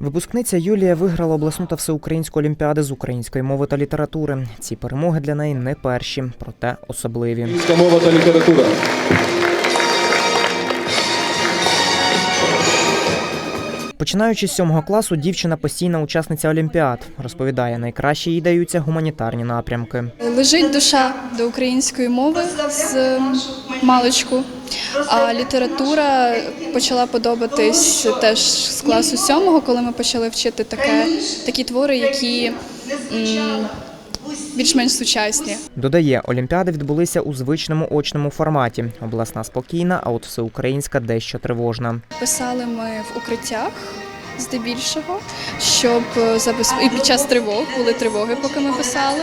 Випускниця Юлія виграла обласну та всеукраїнську олімпіади з української мови та літератури. Ці перемоги для неї не перші, проте особливі. Українська мова та література. Починаючи з сьомого класу, дівчина постійна учасниця олімпіад. Розповідає, найкраще їй даються гуманітарні напрямки. Лежить душа до української мови з маличку, а література почала подобатись теж з класу сьомого, коли ми почали вчити таке, такі твори, які більш-менш сучасні. Додає, олімпіади відбулися у звичному очному форматі. Обласна спокійна, а от всеукраїнська дещо тривожна. Писали ми в укриттях. Здебільшого, щоб забез... і під час тривог були тривоги, поки ми писали.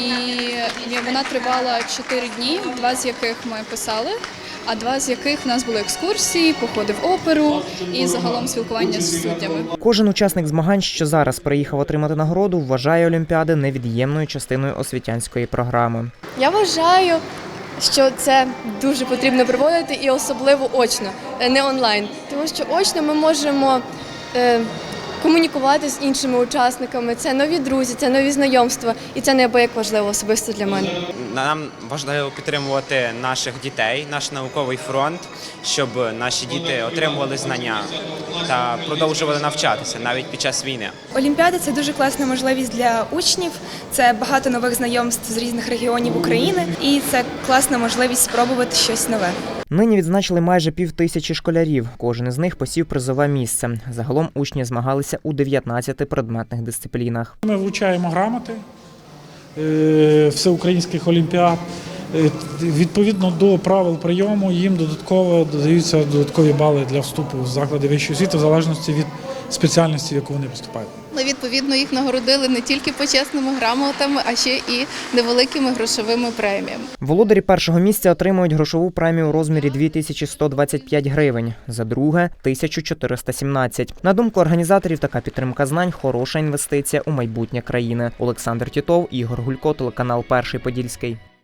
І вона тривала 4 дні, два з яких ми писали, а два з яких в нас були екскурсії, походи в оперу і загалом спілкування з суддями. Кожен учасник змагань, що зараз приїхав отримати нагороду, вважає олімпіади невід'ємною частиною освітянської програми. Я вважаю, що це дуже потрібно проводити і особливо очно, е, не онлайн. Тому що очно ми можемо Ee, комунікувати з іншими учасниками. Це нові друзі, це нові знайомства, і це неабияк важливо особисто для мене. Нам важливо підтримувати наших дітей, наш науковий фронт, щоб наші діти отримували знання та продовжували навчатися навіть під час війни. Олімпіада це дуже класна можливість для учнів. Це багато нових знайомств з різних регіонів України, і це класна можливість спробувати щось нове. Нині відзначили майже пів тисячі школярів. Кожен із них посів призове місце. Загалом учні змагалися у 19 предметних дисциплінах. Ми вручаємо грамоти е, всеукраїнських олімпіад. Е, Відповідно до правил прийому їм додатково додаються додаткові бали для вступу в заклади вищої освіти в залежності від спеціальності, яку вони поступають. Ми відповідно їх нагородили не тільки почесними грамотами, а ще і невеликими грошовими преміями. Володарі першого місця отримують грошову премію у розмірі 2125 гривень, за друге 1417. На думку організаторів, така підтримка знань хороша інвестиція у майбутнє країни. Олександр Тітов, Ігор Гулько, телеканал Перший Подільський.